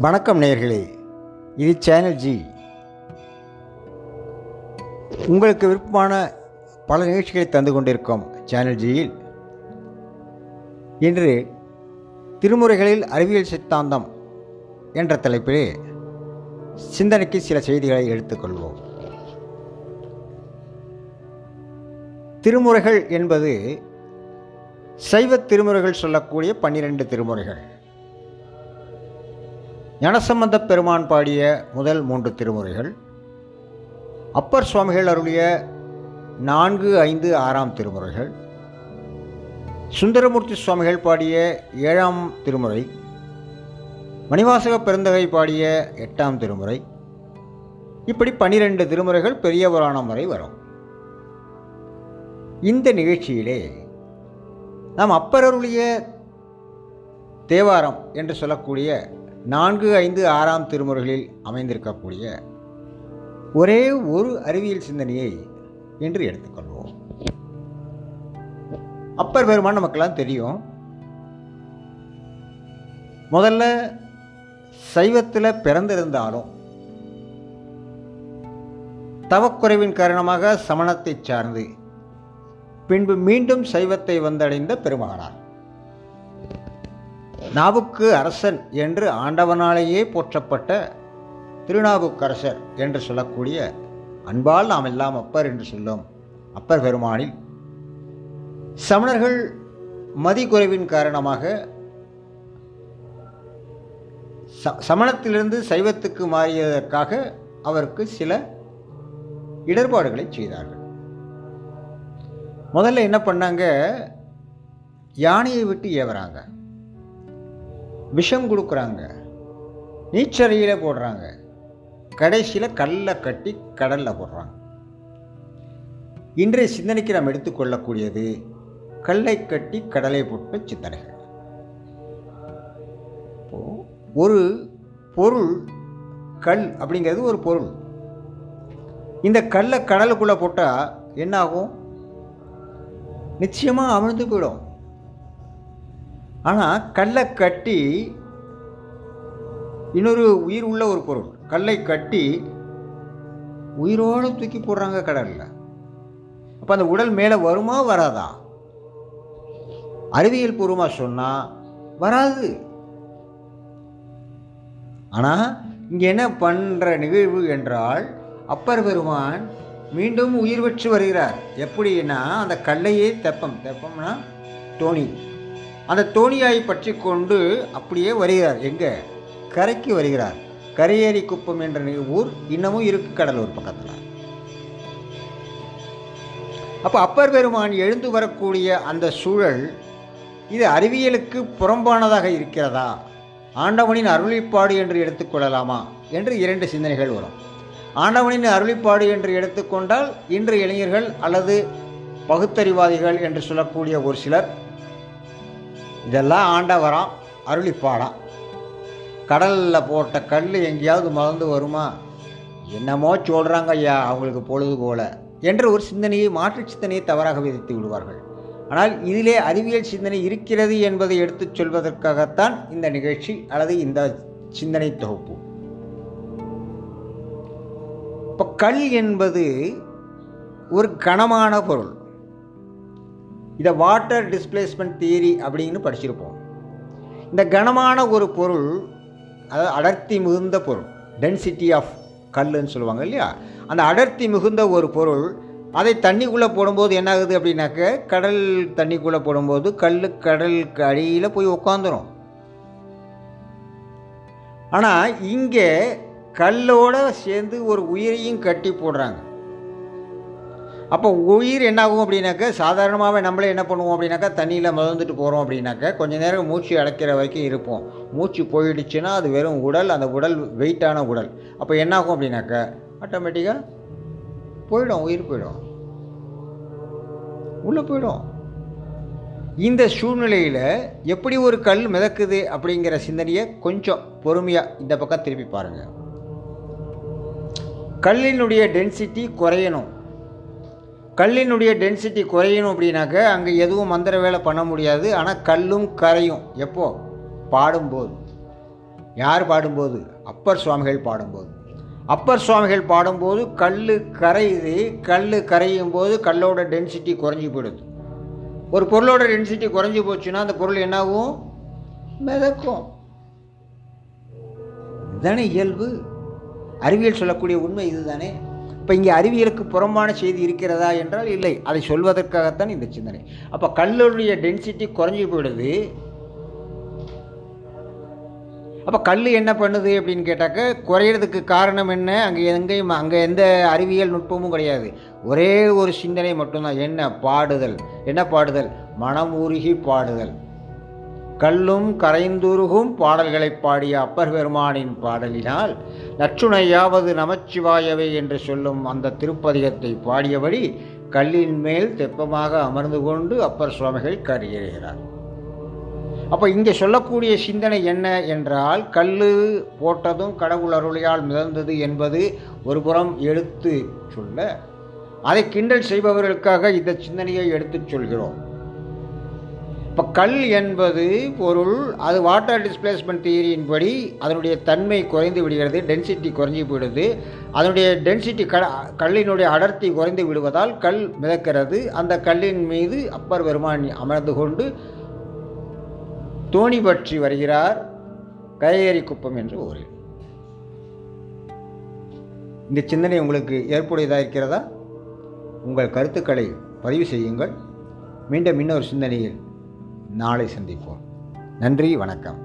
வணக்கம் நேர்களே இது சேனல் ஜி. உங்களுக்கு விருப்பமான பல நிகழ்ச்சிகளை தந்து கொண்டிருக்கும் சேனல் ஜியில் இன்று திருமுறைகளில் அறிவியல் சித்தாந்தம் என்ற தலைப்பிலே சிந்தனைக்கு சில செய்திகளை எடுத்துக்கொள்வோம் திருமுறைகள் என்பது சைவ திருமுறைகள் சொல்லக்கூடிய பன்னிரண்டு திருமுறைகள். ஞானசம்பந்த பெருமான் பாடிய முதல் மூன்று திருமுறைகள் அப்பர் சுவாமிகள் அருளிய நான்கு ஐந்து ஆறாம் திருமுறைகள் சுந்தரமூர்த்தி சுவாமிகள் பாடிய ஏழாம் திருமுறை மணிவாசக பெருந்தகை பாடிய எட்டாம் திருமுறை இப்படி பன்னிரெண்டு திருமுறைகள் பெரிய புராணம் வரை வரும். இந்த நிகழ்ச்சியிலே நாம் அப்பரருளிய தேவாரம் என்று சொல்லக்கூடிய நான்கு ஐந்து ஆறாம் திருமுறைகளில் அமைந்திருக்கக்கூடிய ஒரே ஒரு அறிவியல் சிந்தனையை என்று எடுத்துக்கொள்வோம். அப்பர் பெருமான் நமக்கெல்லாம் தெரியும். முதல்ல சைவத்தில் பிறந்திருந்தாலும் தவக்குறைவின் காரணமாக சமணத்தை சார்ந்து பின்பு மீண்டும் சைவத்தை வந்தடைந்த பெருமகனார். நாவுக்கு அரசன் என்று ஆண்டவனாலேயே போற்றப்பட்ட திருநாவுக்கரசர் என்று சொல்லக்கூடிய அன்பால் நாம் எல்லாம் அப்பர் என்று சொல்லும் அப்பர் பெருமானில். சமணர்கள் மதிக்குறைவின் காரணமாக ச சமணத்திலிருந்து சைவத்துக்கு மாறியதற்காக அவருக்கு சில இடர்பாடுகளை செய்தார்கள். முதல்ல என்ன பண்ணாங்க? யானையை விட்டு ஏவுறாங்க. விஷம் கொடுக்குறாங்க. நீச்சரியில் போடுறாங்க. கடைசியில் கல்லை கட்டி கடலில் போடுறாங்க. இன்றைய சிந்தனைக்கு நாம் எடுத்துக்கொள்ளக்கூடியது கல்லை கட்டி கடலை போட்ட சிந்தனைகள். ஒரு பொருள் கல் அப்படிங்கிறது ஒரு பொருள். இந்த கல்லை கடலுக்குள்ளே போட்டால் என்ன ஆகும் நிச்சயமாக அமிழ்ந்து போயிடும். ஆனால் கல்லை கட்டி இன்னொரு உயிர் உள்ள ஒரு பொருள். கல்லை கட்டி உயிரோடு தூக்கி போடுறாங்க கடலில். அப்போ அந்த உடல் மேலே வருமா வராதா? அறிவியல் பூர்வமாக சொன்னால் வராது. ஆனால் இங்கே என்ன பண்ணுற நிகழ்வு என்றால் அப்பர் பெருமான் மீண்டும் உயிர் பெற்று வருகிறார். எப்படின்னா அந்த கல்லையே தெப்பம். தெப்பம்னா தோணி. அந்த தோணியாய் பற்றி கொண்டு அப்படியே வருகிறார். எங்கே? கரைக்கு வருகிறார். கரையேறி குப்பம் என்ற ஊர் இன்னமும் இருக்கு கடலூர் பக்கத்தில். அப்போ அப்பர் பெருமான் எழுந்து வரக்கூடிய அந்த சூழல் இது அறிவியலுக்கு புறம்பானதாக இருக்கிறதா? ஆண்டவனின் அருளிப்பாடு என்று எடுத்துக்கொள்ளலாமா என்று இரண்டு சிந்தனைகள் வரும். ஆண்டவனின் அருளிப்பாடு என்று எடுத்துக்கொண்டால் இன்று இளைஞர்கள் அல்லது பகுத்தறிவாதிகள் என்று சொல்லக்கூடிய ஒரு சிலர் இதெல்லாம் ஆண்டவரம் அருளிப்பாடம் கடலில் போட்ட கல் எங்கேயாவது மறந்து வருமா? என்னமோ சொல்கிறாங்க ஐயா அவங்களுக்கு பொழுது போல என்ற ஒரு சிந்தனையை மாற்று சிந்தனையை தவறாக விதித்து விடுவார்கள். ஆனால் இதிலே அறிவியல் சிந்தனை இருக்கிறது என்பதை எடுத்துச் சொல்வதற்காகத்தான் இந்த நிகழ்ச்சி அல்லது இந்த சிந்தனை தொகுப்பு. இப்போ கல் என்பது ஒரு கனமான பொருள். இதை வாட்டர் டிஸ்பிளேஸ்மெண்ட் தியரி அப்படின்னு படிச்சிருப்போம். இந்த கனமான ஒரு பொருள் அதாவது அடர்த்தி மிகுந்த பொருள் டென்சிட்டி ஆஃப் கல்லுன்னு சொல்லுவாங்க இல்லையா? அந்த அடர்த்தி மிகுந்த ஒரு பொருள் அதை தண்ணிக்குள்ளே போடும்போது என்ன ஆகுது அப்படின்னாக்க கடல் தண்ணிக்குள்ளே போடும்போது கல் கடலுக்கு அடியில் போய் உட்காந்துரும் ஆனால் இங்கே கல்லோடு சேர்ந்து ஒரு உயிரையும் கட்டி போடுறாங்க. அப்போ உயிர் என்னாகும் அப்படின்னாக்க சாதாரணமாகவே நம்மளே என்ன பண்ணுவோம் அப்படின்னாக்கா தண்ணியில் மிதந்துட்டு போகிறோம் அப்படின்னாக்க கொஞ்சம் நேரம் மூச்சு அடைக்கிற வரைக்கும் இருப்போம். மூச்சு போயிடுச்சுன்னா அது வெறும் உடல் அந்த உடல் வெயிட்டான உடல். அப்போ என்னாகும் அப்படின்னாக்க ஆட்டோமேட்டிக்காக போயிடும் உயிர் போயிடும். உள்ளே போயிடும். இந்த சூழ்நிலையில் எப்படி ஒரு கல் மிதக்குது அப்படிங்கிற சிந்தனையை கொஞ்சம் பொறுமையாக இந்த பக்கம் திருப்பி பாருங்கள் கல்லினுடைய டென்சிட்டி குறையணும். கல்லினுடைய டென்சிட்டி குறையணும் அப்படின்னாக்க அங்கே எதுவும் மந்திர வேலை பண்ண முடியாது. ஆனால் கல்லும் கரையும். எப்போ? பாடும்போது. யார் பாடும்போது? அப்பர் சுவாமிகள் பாடும்போது. அப்பர் சுவாமிகள் பாடும்போது கல் கரையுது. கல் கரையும் போது கல்லோட டென்சிட்டி குறைஞ்சி போயிடுது. ஒரு பொருளோட டென்சிட்டி குறைஞ்சி போச்சுன்னா அந்த பொருள் என்னாகும்? மிதக்கும். இதுதானே இயல்பு? அறிவியல் சொல்லக்கூடிய உண்மை இதுதானே? இப்போ இங்கே அறிவியலுக்கு புறம்பான செய்தி இருக்கிறதா என்றால் இல்லை. அதை சொல்வதற்காகத்தான் இந்த சிந்தனை. அப்போ கல்லுடைய டென்சிட்டி குறைஞ்சி போயிடுது. அப்போ கல் என்ன பண்ணுது அப்படின்னு கேட்டாக்க குறையிறதுக்கு காரணம் என்ன? அங்கே எங்கேயும் அங்கே எந்த அறிவியல் நுட்பமும் கிடையாது. ஒரே ஒரு சிந்தனை மட்டும்தான். என்ன? பாடுதல். என்ன பாடுதல்? மனம் உருகி பாடுதல். கல்லும் கரைந்துருகும் பாடல்களை பாடிய அப்பர் பெருமானின் பாடலினால் லட்சுணையாவது நமச்சிவாயவை என்று சொல்லும் அந்த திருப்பதிகத்தை பாடியபடி கல்லின் மேல் தெப்பமாக அமர்ந்து கொண்டு அப்பர் சுவாமிகள் கருகிறார் அப்போ இங்கே சொல்லக்கூடிய சிந்தனை என்ன என்றால் கல் போட்டதும் கடவுள் அருளையால் மிதந்தது என்பது ஒரு புறம் எடுத்து சொல்ல அதை கிண்டல் செய்பவர்களுக்காக இந்த சிந்தனையை எடுத்துச் சொல்கிறோம். இப்போ கல் என்பது பொருள் அது வாட்டர் டிஸ்பிளேஸ்மெண்ட் தியரியின்படி அதனுடைய தன்மை குறைந்து விடுகிறது டென்சிட்டி குறைஞ்சி விடுது அதனுடைய டென்சிட்டி க கல்லினுடைய அடர்த்தி குறைந்து விடுவதால் கல் மிதக்கிறது. அந்த கல்லின் மீது அப்பர் பெருமான் அமர்ந்து கொண்டு தோணி பற்றி வருகிறார் கரையேறி குப்பம் என்று ஊரில். இந்த சிந்தனை உங்களுக்கு ஏற்புடையதாக இருக்கிறதா? உங்கள் கருத்துக்களை பதிவு செய்யுங்கள். மீண்டும் இன்னொரு சிந்தனையில் நாளை சந்திப்போம். நன்றி வணக்கம்.